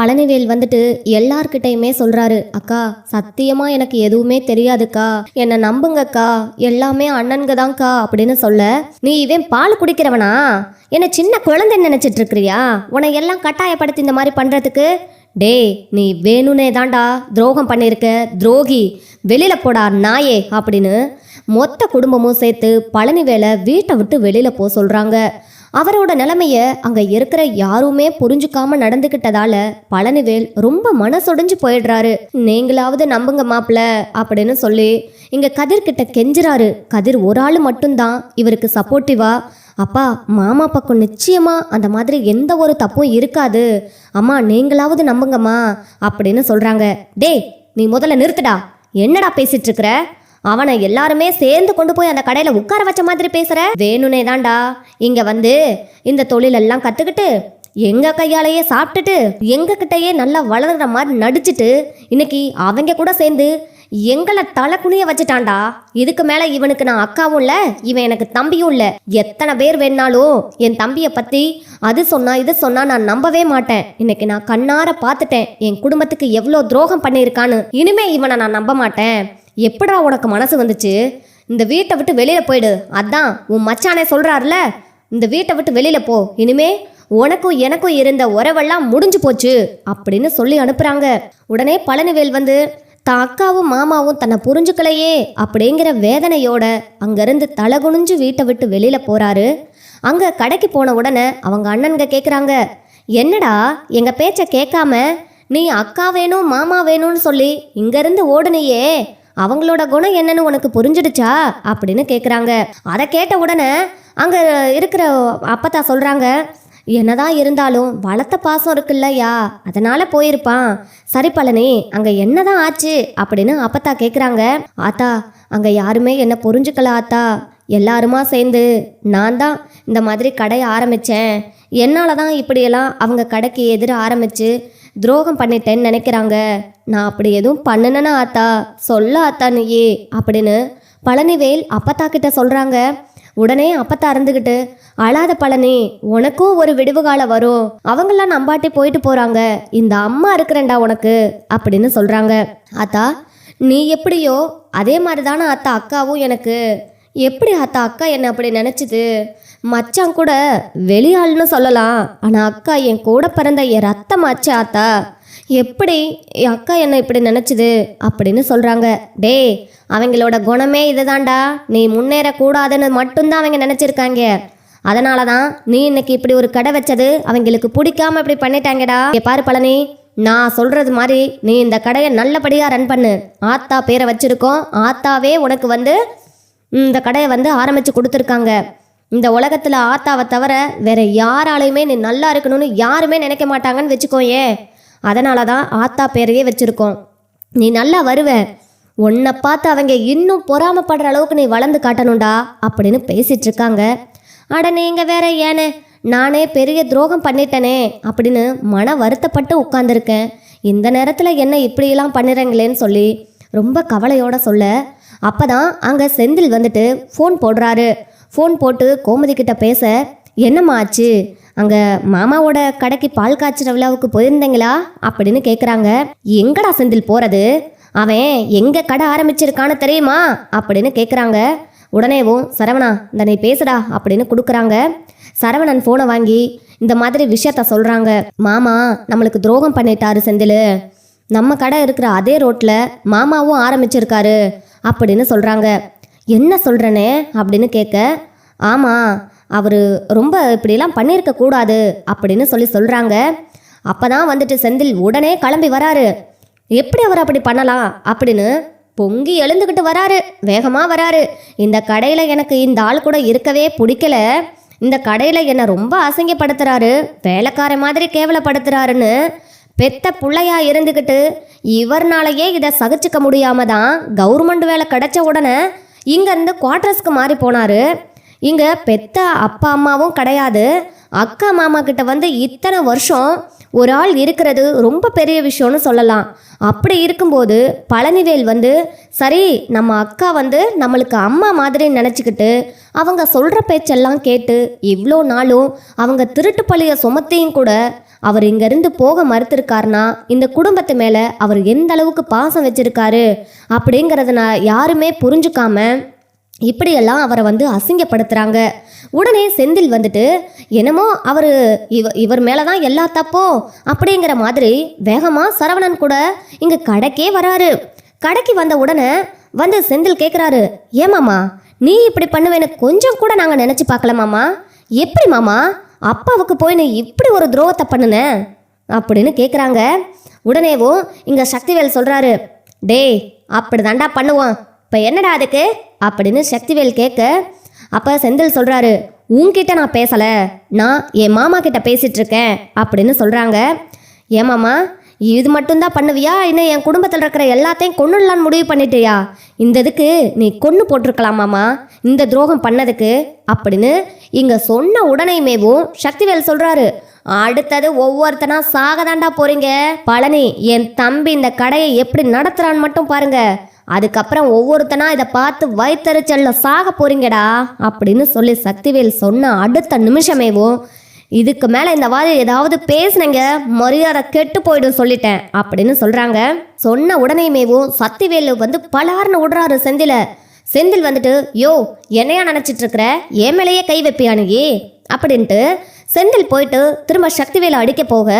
பழனிவேல் வந்துட்டு எல்லார்கிட்டயுமே சொல்றாரு அக்கா சத்தியமா எனக்கு எதுவுமே தெரியாதுக்கா. என்னை நம்புங்கக்கா. எல்லாமே அண்ணனுங்க தான்க்கா அப்படின்னு சொல்ல நீ இவன் பால் குடிக்கிறவனா? என்ன சின்ன குழந்தை நினைச்சிட்டு இருக்கிறியா உன்னை எல்லாம் கட்டாயப்படுத்தி இந்த மாதிரி பண்றதுக்கு? டே நீ வேணும்னே தாண்டா துரோகம் பண்ணியிருக்க துரோகி. வெளியில போடா நாயே. அப்படின்னு மொத்த குடும்பமும் சேர்த்து பழனிவேலை வீட்டை விட்டு வெளியில போக சொல்றாங்க. அவரோட நிலைமைய அங்க இருக்கிற யாருமே புரிஞ்சுக்காம நடந்துக்கிட்டதால பழனிவேல் ரொம்ப மனசொடைஞ்சு போயிடுறாரு. நீங்களாவது நம்புங்க மாப்ள அப்படின்னு சொல்லி இங்க கதிர் கிட்ட கெஞ்சுறாரு. கதிர் ஒரு ஆள் மட்டும்தான். இவருக்கு சப்போர்ட்டிவா அப்பா மாமா பக்கம் நிச்சயமா அந்த மாதிரி எந்த ஒரு தப்பும் இருக்காது. அம்மா நீங்களாவது நம்புங்கம்மா அப்படின்னு சொல்றாங்க. டேய் நீ முதல்ல நிறுத்துடா. என்னடா பேசிட்டு இருக்கிற? அவனை எல்லாருமே சேர்ந்து கொண்டு போய் அந்த கடையில உட்கார வச்ச மாதிரி பேசுற? வேணுனே தான்டா. இங்க வந்து இந்த தொழிலெல்லாம் கத்துக்கிட்டு எங்க கையாலேயே சாப்பிட்டுட்டு எங்க கிட்டயே நல்லா வளர்ற மாதிரி நடிச்சிட்டு இன்னைக்கு அவங்க கூட சேர்ந்து எங்களை தலை குனிய வச்சுட்டான்டா. இதுக்கு மேல இவனுக்கு நான் அக்காவும் இல்ல இவன் எனக்கு தம்பியும் இல்ல. எத்தனை பேர் வேணாலும் என் தம்பிய பத்தி அது சொன்னா இது சொன்னா நான் நம்பவே மாட்டேன். இன்னைக்கு நான் கண்ணார பார்த்துட்டேன். என் குடும்பத்துக்கு எவ்வளோ துரோகம் பண்ணியிருக்கான்னு. இனிமே இவனை நான் நம்ப மாட்டேன். எப்படா உனக்கு மனசு வந்துச்சு? இந்த வீட்டை விட்டு வெளியில் போயிடு. அதான் உன் மச்சானே சொல்கிறாருல இந்த வீட்டை விட்டு வெளியில் போ. இனிமே உனக்கும் எனக்கும் இருந்த உறவெல்லாம் முடிஞ்சு போச்சு அப்படின்னு சொல்லி அனுப்புறாங்க. உடனே பழனிவேல் வந்து தான் அக்காவும் மாமாவும் தன்னை புரிஞ்சுக்கலையே அப்படிங்கிற வேதனையோட அங்கேருந்து தலகுனிஞ்சு வீட்டை விட்டு வெளியில் போறாரு. அங்கே கடைக்கு போன உடனே அவங்க அண்ணனுங்க கேட்குறாங்க என்னடா எங்கள் பேச்சை கேட்காம நீ அக்கா வேணும் மாமா வேணும்னு சொல்லி இங்கேருந்து ஓடுனியே. அவங்களோட குணம் என்னன்னு உனக்கு புரிஞ்சிடுச்சா? அப்படின்னு கேட்குறாங்க அதை கேட்ட உடனே அங்கே இருக்கிற அப்பத்தா சொல்கிறாங்க என்னதான் இருந்தாலும் வளர்த்த பாசம் இருக்குல்லயா அதனால போயிருப்பான். சரி பழனி அங்கே என்னதான் ஆச்சு? அப்படின்னு அப்பத்தா கேட்குறாங்க ஆத்தா அங்கே யாருமே என்ன புரிஞ்சுக்கல ஆத்தா. எல்லாருமா சேர்ந்து நான் தான் இந்த மாதிரி கடையை ஆரம்பித்தேன் என்னால் தான் இப்படியெல்லாம் அவங்க கடைக்கு எதிர ஆரம்பித்து துரோகம் பண்ணிட்டேன்னு நினைக்கிறாங்க. நான் அப்படி எதுவும் பண்ணுனேனா ஆத்தா சொல்ல ஆத்தா நீயே அப்படின்னு பழனிவேல் அப்பத்தா கிட்ட சொல்கிறாங்க உடனே அப்பத்தா இருந்துக்கிட்டு அழாத பழனி உனக்கும் ஒரு விடுவு காலம் வரும். அவங்கெல்லாம் நம்பாட்டி போயிட்டு போகிறாங்க இந்த அம்மா இருக்கிறேன்டா உனக்கு அப்படின்னு சொல்கிறாங்க ஆத்தா நீ எப்படியோ அதே மாதிரி தானே அத்தா அக்காவும் எனக்கு. எப்படி அத்தா அக்கா என்னை அப்படி நினச்சிது? மச்சான் கூட வெளியாள்னு சொல்லலாம். ஆனால் அக்கா என் கூட பிறந்த என் ரத்தமாச்சு ஆத்தா. எப்படி என் அக்கா என்ன இப்படி நினச்சிது அப்படின்னு சொல்கிறாங்க டேய் அவங்களோட குணமே இதுதான்டா. நீ முன்னேறக்கூடாதுன்னு மட்டும்தான் அவங்க நினச்சிருக்காங்க. அதனால தான் நீ இன்னைக்கு இப்படி ஒரு கடை வச்சது அவங்களுக்கு பிடிக்காம இப்படி பண்ணிட்டாங்கடா. பாரு பழனி நான் சொல்றது மாதிரி நீ இந்த கடையை நல்லபடியாக ரன் பண்ணு. ஆத்தா பேரை வச்சிருக்கோம். ஆத்தாவே உனக்கு வந்து இந்த கடையை வந்து ஆரம்பித்து கொடுத்துருக்காங்க. இந்த உலகத்தில் ஆத்தாவை தவிர வேற யாராலையுமே நீ நல்லா இருக்கணும்னு யாருமே நினைக்க மாட்டாங்கன்னு வச்சுக்கோயே. அதனால தான் ஆத்தா பேரையே வச்சுருக்கோம். நீ நல்லா வருவ. உன்னை பார்த்து அவங்க இன்னும் பொறாமப்படுற அளவுக்கு நீ வளர்ந்து காட்டணும்டா அப்படின்னு பேசிட்டு இருக்காங்க. அட நீங்கள் வேற ஏனே? நானே பெரிய துரோகம் பண்ணிட்டேனே அப்படின்னு மன வருத்தப்பட்டு உட்காந்துருக்கேன் இந்த நேரத்தில் என்ன இப்படியெல்லாம் பண்ணுறங்களேன்னு சொல்லி ரொம்ப கவலையோட சொல்ல அப்போ தான் அங்கே செந்தில் வந்துட்டு ஃபோன் போடுறாரு. ஃபோன் போட்டு கோமதி கிட்ட பேச என்னம்மா ஆச்சு? அங்கே மாமாவோட கடைக்கு பால் காய்ச்சிற விழாவுக்கு போயிருந்தீங்களா? அப்படின்னு கேட்குறாங்க எங்கடா செந்தில் போகிறது அவன் எங்கே கடை ஆரம்பிச்சிருக்கான்னு தெரியுமா? அப்படின்னு கேட்குறாங்க உடனேவும் சரவணா இந்த நீ பேசுடா அப்படின்னு கொடுக்குறாங்க. சரவணன் ஃபோனை வாங்கி இந்த மாதிரி விஷயத்த சொல்கிறாங்க மாமா நம்மளுக்கு துரோகம் பண்ணிட்டாரு செந்தில். நம்ம கடை இருக்கிற அதே ரோட்டில் மாமாவும் ஆரம்பிச்சிருக்காரு அப்படின்னு சொல்கிறாங்க என்ன சொல்கிறனே அப்படின்னு கேட்க ஆமாம் அவர் ரொம்ப இப்படிலாம் பண்ணியிருக்க கூடாது அப்படின்னு சொல்லி சொல்கிறாங்க அப்போ தான் வந்துட்டு செந்தில் உடனே கிளம்பி வராரு. எப்படி அவர் அப்படி பண்ணலாம்? அப்படின்னு பொங்கி எழுந்துக்கிட்டு வராரு. வேகமாக வராரு. இந்த கடையில் எனக்கு இந்த ஆள் கூட இருக்கவே பிடிக்கல. இந்த கடையில் என்னை ரொம்ப அசிங்கப்படுத்துகிறாரு வேலைக்கார மாதிரி கேவலப்படுத்துகிறாருன்னு பெத்த பிள்ளையா இருந்துக்கிட்டு இவர்னாலேயே இதை சகிச்சுக்க முடியாம தான் கவர்மெண்ட் வேலை கிடைச்ச உடனே இங்கேருந்து குவார்ட்டர்ஸ்க்கு மாறி போனார். இங்கே பெத்த அப்பா அம்மாவும் கிடையாது. அக்கா மாமா கிட்ட வந்து இத்தனை வருஷம் ஒரு ஆள் இருக்கிறது ரொம்ப பெரிய விஷயம்னு சொல்லலாம். அப்படி இருக்கும்போது பழனிவேல் வந்து சரி நம்ம அக்கா வந்து நம்மளுக்கு அம்மா மாதிரி நினச்சிக்கிட்டு அவங்க சொல்கிற பேச்செல்லாம் கேட்டு இவ்வளோ நாளும் அவங்க திருட்டு பழிய சுமத்தையும் கூட அவர் இங்கிருந்து போக மறுத்திருக்காருனா இந்த குடும்பத்து மேலே அவர் எந்த அளவுக்கு பாசம் வச்சிருக்காரு அப்படிங்கிறத நான் யாருமே புரிஞ்சுக்காம இப்படியெல்லாம் அவரை வந்து அசிங்கப்படுத்துகிறாங்க உடனே செந்தில் வந்துட்டு என்னமோ அவர் இவ இவர் மேலே தான் எல்லா தப்போ அப்படிங்கிற மாதிரி வேகமாக சரவணன் கூட இங்கே கடைக்கே வராரு. கடைக்கு வந்த உடனே வந்து செந்தில் கேட்குறாரு ஏமாமா நீ இப்படி பண்ணுவேன்னு கொஞ்சம் கூட நாங்கள் நினச்சி பார்க்கலாமாமா எப்படி மாமா? அப்பாவுக்கு போய் நீ இப்படி ஒரு துரோகத்தை பண்ணுன? அப்படின்னு கேட்குறாங்க உடனேவும் இங்கே சக்திவேல் சொல்கிறாரு டேய் அப்படி தாண்டா பண்ணுவோம் இப்போ என்னடா அதுக்கு? அப்படின்னு சக்திவேல் கேட்க அப்போ செந்தில் சொல்கிறாரு உன்கிட்ட நான் பேசலை. நான் என் மாமா கிட்ட பேசிகிட்ருக்கேன் அப்படின்னு சொல்கிறாங்க ஏமாமா இது மட்டும்தான் பண்ணுவியா? இன்னும் என் குடும்பத்தில் இருக்கிற எல்லாத்தையும் கொன்னுடலான்னு முடிவு பண்ணிட்டியா? இந்த இதுக்கு நீ கொன்று போட்டிருக்கலாமாமா இந்த துரோகம் பண்ணதுக்கு. அப்படின்னு இங்கே சொன்ன உடனேமேவும் சக்திவேல் சொல்கிறாரு அடுத்தது ஒவ்வொருத்தனா சாகதாண்டா போறீங்க? பழனி என் தம்பி இந்த கடையை எப்படி நடத்துறான்னு மட்டும் பாருங்க. அதுக்கப்புறம் ஒவ்வொருத்தனா இதை பார்த்து வயிற்றுச்சல்ல சாக போறீங்கடா. அப்படின்னு சொல்லி சக்திவேல் சொன்ன அடுத்த நிமிஷமேவும் இதுக்கு மேலே இந்த வாதி ஏதாவது பேசுனீங்க மரியாதை கெட்டு போயிடும் சொல்லிட்டேன் அப்படின்னு சொல்றாங்க. சொன்ன உடனேமேவும் சத்திவேலு வந்து பலார்னு விடுறாரு செந்தில. செந்தில் வந்துட்டு யோ என்னையா நினச்சிட்டு இருக்கிற என் மேலேயே கை வைப்பியா அப்படின்ட்டு செந்தில் போயிட்டு திரும்ப சக்திவேலை அடிக்க போக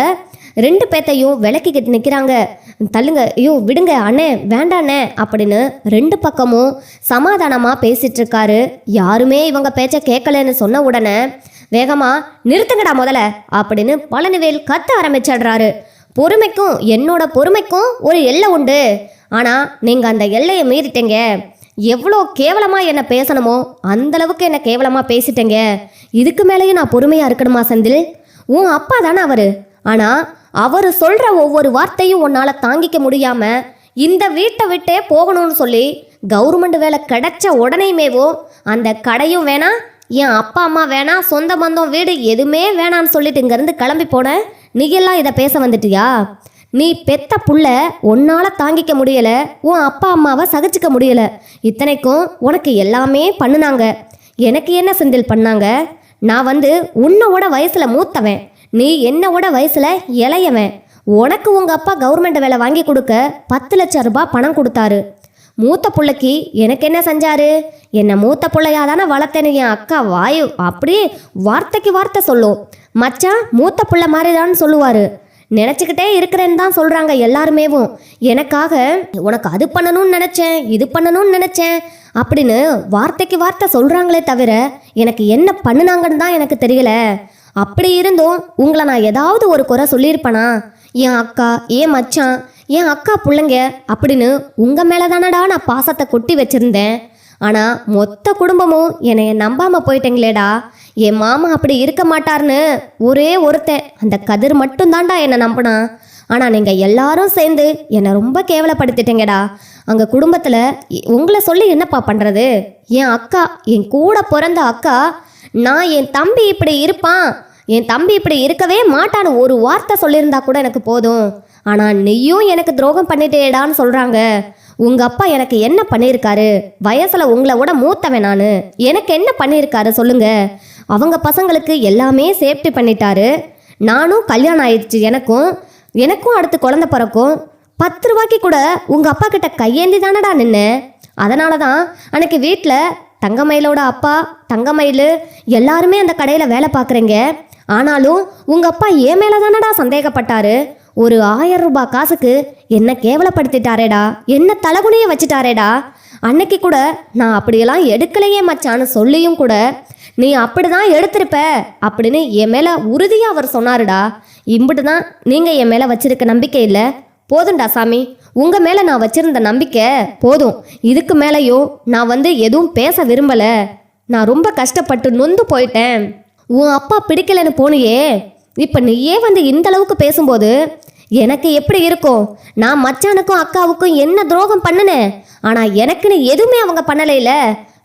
ரெண்டு பேத்தையும் விளக்கிக்கிட்டு நிற்கிறாங்க தள்ளுங்க ஐயோ விடுங்க அண்ணே வேண்டாண்ணே அப்படின்னு ரெண்டு பக்கமும் சமாதானமாக பேசிட்டு இருக்காரு யாருமே இவங்க பேச்ச கேட்கலன்னு சொன்ன உடனே வேகமாக நிறுத்துங்கடா முதல்ல அப்படின்னு பழனிவேல் கத்த ஆரம்பிச்சிடுறாரு. பொறுமைக்கும் என்னோட பொறுமைக்கும் ஒரு எல்லை உண்டு. ஆனால் நீங்கள் அந்த எல்லையை மீறிட்டீங்க. எவ்வளோ கேவலமாக என்னை பேசணுமோ அந்த அளவுக்கு கேவலமாக பேசிட்டேங்க. இதுக்கு மேலேயும் நான் பொறுமையாக இருக்கணுமா செந்தில்? உன் அப்பா தானே அவர். ஆனால் அவர் சொல்கிற ஒவ்வொரு வார்த்தையும் உன்னால் தாங்கிக்க முடியாமல் இந்த வீட்டை விட்டே போகணும்னு சொல்லி கவர்மெண்ட் வேலை கிடைச்ச உடனேமேவோ அந்த கடையும் வேணாம் என் அப்பா அம்மா வேணாம் சொந்த பந்தம் வீடு எதுவுமே வேணான்னு சொல்லிட்டு இங்கேருந்து கிளம்பி போன நீ எல்லாம் இதை பேச வந்துட்டியா? நீ பெத்த புள்ள உன்னால் தாங்கிக்க முடியலை உன் அப்பா அம்மாவை சகிச்சுக்க முடியலை. இத்தனைக்கும் உனக்கு எல்லாமே பண்ணுனாங்க. எனக்கு என்ன செந்தில் பண்ணாங்க? நான் வந்து உன்னோட வயசில் மூத்தவன். நீ என்னோட வயசுல இளையவன். உனக்கு உங்க அப்பா கவர்மெண்ட் வேலை வாங்கி கொடுக்க பத்து லட்சம் ரூபாய் பணம் கொடுத்தாரு. மூத்த பிள்ளைக்கு எனக்கு என்ன செஞ்சாரு? என்னை மூத்த பிள்ளையா தானே வளர்த்தேன்னு என் அக்கா வாயு அப்படியே வார்த்தைக்கு வார்த்தை சொல்லும். மச்சான் மூத்த பிள்ளை மாதிரி சொல்லுவாரு. நினச்சிக்கிட்டே இருக்கிறேன்னு தான் சொல்கிறாங்க எல்லாருமேவும். எனக்காக உனக்கு அது பண்ணணும்னு நினச்சேன் இது பண்ணணும்னு நினச்சேன் அப்படின்னு வார்த்தைக்கு வார்த்தை சொல்கிறாங்களே தவிர எனக்கு என்ன பண்ணுனாங்கன்னு தான் எனக்கு தெரியல. அப்படி இருந்தும் உங்களை நான் ஏதாவது ஒரு குறை சொல்லியிருப்பேனா? என் அக்கா ஏன் மச்சான் என் அக்கா பிள்ளைங்க அப்படின்னு உங்கள் மேலே தானடா நான் பாசத்தை கொட்டி வச்சுருந்தேன். ஆனால் மொத்த குடும்பமும் என்னைய நம்பாமல் போயிட்டீங்களேடா. என் மாமா அப்படி இருக்க மாட்டார்னு ஒரே ஒருத்தன் அந்த கதிர் மட்டும்தான்டா என்னை நம்பினான் ஆனால் நீங்கள் எல்லாரும் சேர்ந்து என்னை ரொம்ப கேவலப்படுத்திட்டீங்கடா. அங்கே குடும்பத்தில் உங்களை சொல்லி என்னப்பா பண்ணுறது என் அக்கா என் கூட பிறந்த அக்கா நான் என் தம்பி இப்படி இருப்பான். என் தம்பி இப்படி இருக்கவே மாட்டான்னு ஒரு வார்த்தை சொல்லியிருந்தா கூட எனக்கு போதும். ஆனால் நீயும் எனக்கு துரோகம் பண்ணிட்டேடான்னு சொல்கிறாங்க உங்க அப்பா எனக்கு என்ன பண்ணியிருக்காரு? வயசுல உங்களை விட மூத்தவன் நான். எனக்கு என்ன பண்ணியிருக்காரு சொல்லுங்க. அவங்க பசங்களுக்கு எல்லாமே சேஃப்டி பண்ணிட்டாரு. நானும் கல்யாணம் ஆயிடுச்சு எனக்கும். எனக்கும் அடுத்து குழந்தை பிறக்கும். பத்து ரூபாய்க்கு கூட உங்கள் அப்பா கிட்ட கையேந்தி தானடா நின்று அதனால தான் அன்னைக்கு வீட்டில் தங்கமயிலோட அப்பா தங்கமயில் எல்லாருமே அந்த கடையில் வேலை பார்க்குறீங்க. ஆனாலும் உங்க அப்பா ஏன் மேலே தானடா சந்தேகப்பட்டாரு? ஒரு ஆயிரம் ரூபாய் காசுக்கு என்ன கேவலப்படுத்திட்டாரேடா? என்ன தலகுனிய வச்சுட்டாரேடா? அன்னைக்கு கூட நான் அப்படியெல்லாம் எடுக்கலையே மச்சான்னு சொல்லியும் கூட நீ அப்படிதான் எடுத்திருப்ப அப்படின்னு என் மேல உறுதியா அவர் சொன்னாருடா. இம்பிட்டு தான் நீங்க என் மேல வச்சிருக்க நம்பிக்கை இல்ல. போதும்டா சாமி. உங்க மேல நான் வச்சிருந்த நம்பிக்கை போதும். இதுக்கு மேலேயும் நான் வந்து எதுவும் பேச விரும்பல. நான் ரொம்ப கஷ்டப்பட்டு நொந்து போயிட்டேன். உன் அப்பா பிடிக்கலன்னு போனியே. இப்போ நீயே வந்து இந்த அளவுக்கு பேசும்போது எனக்கு எப்படி இருக்கும்? நான் மச்சானுக்கும் அக்காவுக்கும் என்ன துரோகம் பண்ணுனேன் ஆனால் எனக்குன்னு எதுவுமே அவங்க பண்ணலையில.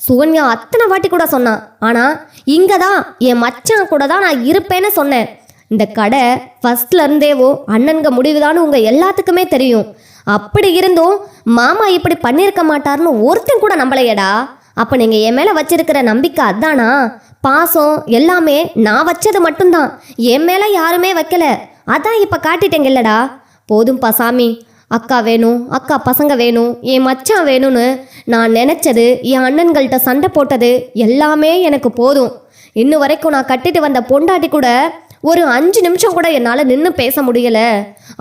சுகன்யா அத்தனை வாட்டி கூட சொன்னான் ஆனால் இங்கே தான் என் மச்சான் கூட தான் நான் இருப்பேன்னு சொன்னேன். இந்த கடை ஃபர்ஸ்ட்ல இருந்தேவோ அண்ணன்க முடிவுதான்னு உங்கள் எல்லாத்துக்குமே தெரியும். அப்படி இருந்தும் மாமா இப்படி பண்ணியிருக்க மாட்டாருன்னு ஒருத்தன் கூட நம்பலையேடா. அப்போ நீங்கள் என் மேலே வச்சிருக்கிற நம்பிக்கை அதானா? பாசம் எல்லாமே நான் வச்சது மட்டும்தான். என் மேலே யாருமே வைக்கல. அதான் இப்போ காட்டிட்டேங்கல்லடா. போதும்பா சாமி. அக்கா வேணும் அக்கா பசங்க வேணும் என் மச்சான் வேணும்னு நான் நினச்சது என் அண்ணன்கள்கிட்ட சண்டை போட்டது எல்லாமே எனக்கு போதும். இன்னும் வரைக்கும் நான் கட்டிட்டு வந்த பொண்டாட்டி கூட ஒரு அஞ்சு நிமிஷம் கூட என்னால் நின்று பேச முடியல.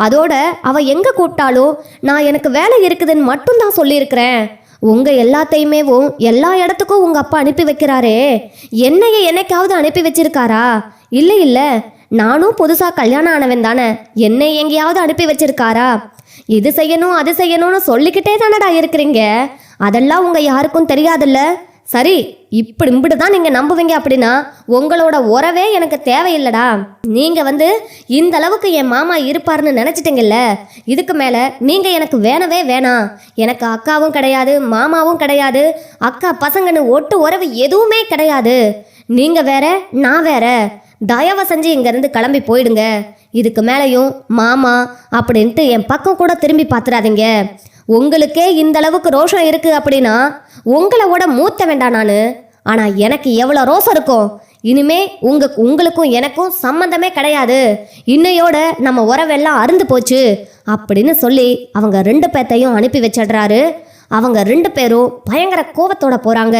அதோட அவள் எங்கே கூப்பிட்டாலும் நான் எனக்கு வேலை இருக்குதுன்னு மட்டும்தான் சொல்லியிருக்கிறேன். உங்கள் எல்லாத்தையுமேவும் எல்லா இடத்துக்கும் உங்கள் அப்பா அனுப்பி வைக்கிறாரே. என்னைய என்னைக்காவது அனுப்பி வச்சிருக்காரா? இல்லை இல்லை. நானும் புதுசாக கல்யாணம் ஆனவன் தானே. என்னை எங்கேயாவது அனுப்பி வச்சிருக்காரா? இது செய்யணும் அது செய்யணும்னு சொல்லிக்கிட்டே தானடா இருக்கிறீங்க. அதெல்லாம் உங்கள் யாருக்கும் தெரியாதுல்ல. சரி இப்படி இப்படி தான் நீங்கள் நம்புவீங்க அப்படின்னா உங்களோட உறவே எனக்கு தேவையில்லடா. நீங்கள் வந்து இந்த அளவுக்கு என் மாமா இருப்பாருன்னு நினச்சிட்டிங்கல்ல இதுக்கு மேலே நீங்கள் எனக்கு வேணவே வேணாம். எனக்கு அக்காவும் கிடையாது மாமாவும் கிடையாது அக்கா பசங்கன்னு ஒட்டு உறவு எதுவுமே கிடையாது. நீங்கள் வேற நான் வேற. தயவு செஞ்சு இங்கேருந்து கிளம்பி போயிடுங்க. இதுக்கு மேலேயும் மாமா அப்படின்ட்டு என் பக்கம் கூட திரும்பி பார்த்துறாதீங்க உங்களுக்கே இந்த அளவுக்கு ரோஷம் இருக்கு அப்படின்னா உங்களை விட மூத்த வேண்டாம் நான். ஆனால் எனக்கு எவ்வளோ ரோஷம் இருக்கும் இனிமே உங்க உங்களுக்கும் எனக்கும் சம்மந்தமே கிடையாது. இன்னையோட நம்ம உறவெல்லாம் அருந்து போச்சு அப்படின்னு சொல்லி அவங்க ரெண்டு பேத்தையும் அனுப்பி வச்சிடுறாரு. அவங்க ரெண்டு பேரும் பயங்கர கோவத்தோட போறாங்க.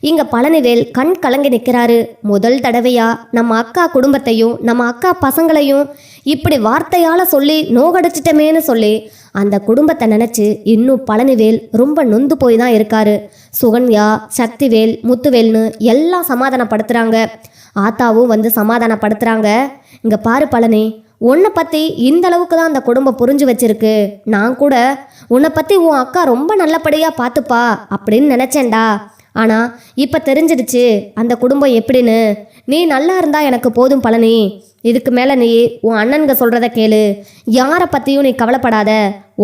இங்க பழனிவேல் கண் கலங்கி நிற்கிறாரு முதல் தடவையா நம்ம அக்கா குடும்பத்தையும் நம்ம அக்கா பசங்களையும் இப்படி வார்த்தையால சொல்லி நோகடிச்சிட்டமேன்னு சொல்லி அந்த குடும்பத்தை நினைச்சு இன்னும் பழனிவேல் ரொம்ப நொந்து போய் தான் இருக்காரு. சுகன்யா சக்திவேல் முத்துவேல்னு எல்லாம் சமாதானப்படுத்துறாங்க. ஆத்தாவும் வந்து சமாதானப்படுத்துறாங்க. இங்க பாரு பழனி உன்னை பற்றி இந்த அளவுக்கு தான் அந்த குடும்பம் புரிஞ்சு வச்சிருக்கு. நான் கூட உன்னை பற்றி உன் அக்கா ரொம்ப நல்லபடியாக பார்த்துப்பா அப்படின்னு நினச்சேன்டா. ஆனால் இப்போ தெரிஞ்சிடுச்சு அந்த குடும்பம் எப்படின்னு. நீ நல்லா இருந்தா எனக்கு போதும் பழனி. இதுக்கு மேலே நீ உன் அண்ணனுங்க சொல்கிறத கேளு. யாரை பற்றியும் நீ கவலைப்படாத.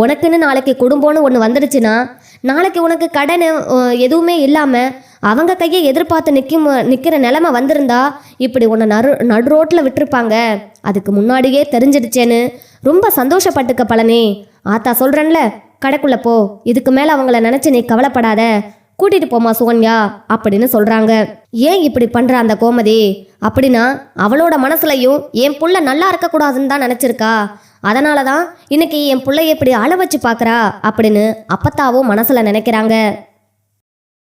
உனக்குன்னு நாளைக்கு குடும்பம்னு ஒன்று வந்துடுச்சுன்னா நாளைக்கு உனக்கு கடன் எதுவுமே இல்லாமல் அவங்க கையை எதிர்பார்த்து நிற்கும் நிற்கிற நிலமை வந்திருந்தா இப்படி உன்னை நடு நடு ரோட்டில் விட்டுருப்பாங்க. அதுக்கு முன்னாடியே தெரிஞ்சிடுச்சேன்னு. ரொம்ப சந்தோஷப்பட்டுக்க பழனி. ஆத்தா சொல்கிறேன்ல கடைக்குள்ளே போ. இதுக்கு மேலே அவங்கள நினச்சி நீ கவலைப்படாத. கூட்டிட்டு போமா சுகன்யா அப்படின்னு சொல்றாங்க. ஏன் இப்படி பண்ற அந்த கோமதி? அப்படின்னா அவளோட மனசுலையும் என் புள்ள நல்லா இருக்கக்கூடாதுன்னு தான் நினச்சிருக்கா. அதனால தான் இன்னைக்கு என் பிள்ளைய இப்படி அள வச்சு பார்க்குறா அப்படின்னு அப்பத்தாவும் மனசில் நினைக்கிறாங்க.